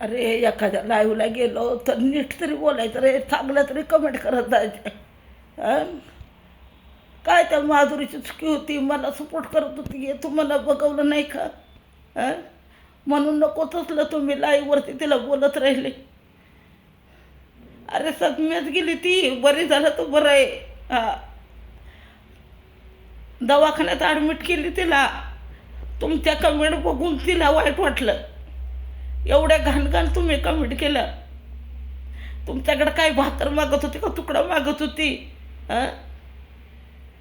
अरे एखाद्या लाईव्हला गेलो तर नीट तरी बोलायचं रे चांगलं तरी कमेंट करत जायचं. काय त्या माधुरीची चुकी होती? मला सपोर्ट करत होती. हे तुम्हाला बघवलं नाही का? म्हणून नको तसलं तुम्ही लाईव्हवरती तिला बोलत राहिले. अरे सगम्यात गेली ती. बरी झालं तर बरं आहे. हा. दवाखान्यात ॲडमिट केली तिला. तुमच्या कमेंट बघून तिला वाईट वाटलं. एवढ्या घाणघाण तुम्ही कमेंट केलं. तुमच्याकडं काय भाकर मागत होती का तुकडा मागत होती?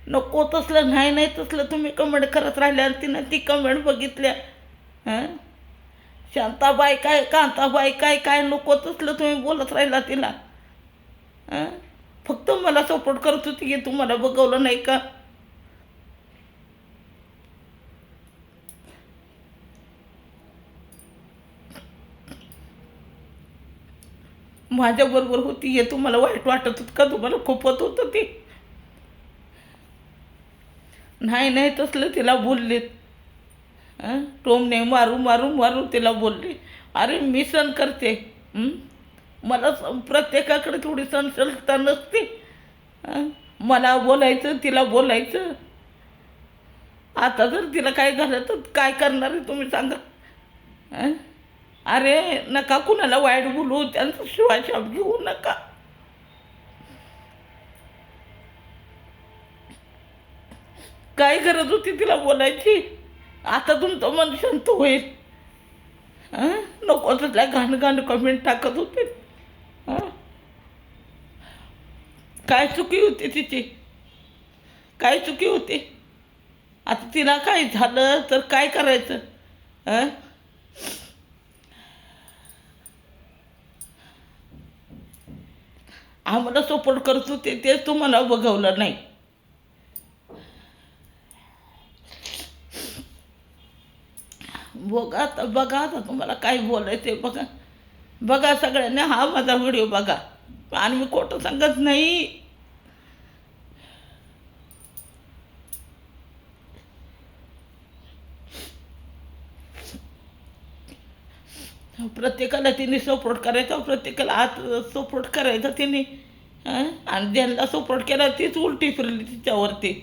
नको तसलं नाही नाही तसलं तुम्ही कमेंट करत राहिल्या आणि तिनं ती कमेंट बघितल्या. हां शांताबाई काय कांताबाई काय काय नको तसलं तुम्ही बोलत राहिला तिला. फक्त मला सपोर्ट करत होती की तुम्हाला बघवलं नाही का? माझ्याबरोबर होती हे तुम्हाला वाईट वाटत होतं का? तुम्हाला खोपत होतं ते. नाही नाही तसलं तिला बोललेत टोमने मारू मारू मारू तिला बोलले. अरे मी सण करते. मला स- प्रत्येकाकडे थोडी सहनशीलता नसते. मला बोलायचं तिला बोलायचं. आता जर तिला काय झालं तर काय करणार आहे तुम्ही सांगा. हं? अरे नका कुणाला वाईट बोलू त्यांचा शिवाशाप घेऊ नका. काय गरज होती तिला बोलायची? आता तुमचं मन शांत होईल. नको तसल्या घाण घाण कमेंट टाकत होते. हं? काय चुकी होती तिची? काय चुकी होती? आता तिला काय झालं? तर काय करायचं? आम्हाला सपोर्ट करत होते तेच तुम्हाला बघवलं नाही. बघा आता बघा आता तुम्हाला काय बोलायचं आहे बघा. बघा सगळ्यांनी हा माझा व्हिडिओ बघा. आणि मी खोटं सांगत नाही. प्रत्येकाला तिने सपोर्ट करायचा प्रत्येकाला आत सपोर्ट करायचा तिने. आणि ज्यांना सपोर्ट केला तीच उलटी फिरली तिच्यावरती.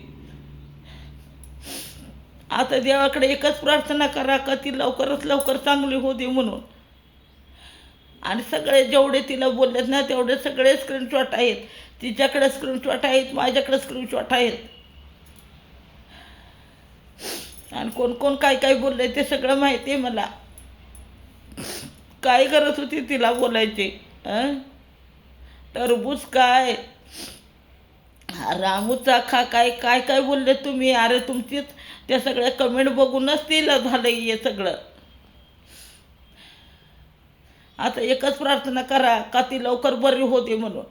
आता देवाकडे एकच प्रार्थना करा का ती लवकरच लवकर चांगली होती म्हणून. आणि सगळे जेवढे तिला बोललेत ना तेवढे सगळे स्क्रीनशॉट आहेत. तिच्याकडे स्क्रीनशॉट आहेत माझ्याकडे स्क्रीनशॉट आहेत. आणि कोण कोण काय काय बोललंय ते सगळं माहिती आहे मला. काय करत होती तिला बोलायची? टरबूज काय? रामूचा खा काय काय काय बोलले तुम्ही? अरे तुमचीच त्या सगळ्या कमेंट बघूनच तिला झालं हे सगळं. आता एकच प्रार्थना करा का ती लवकर बरी होते म्हणून.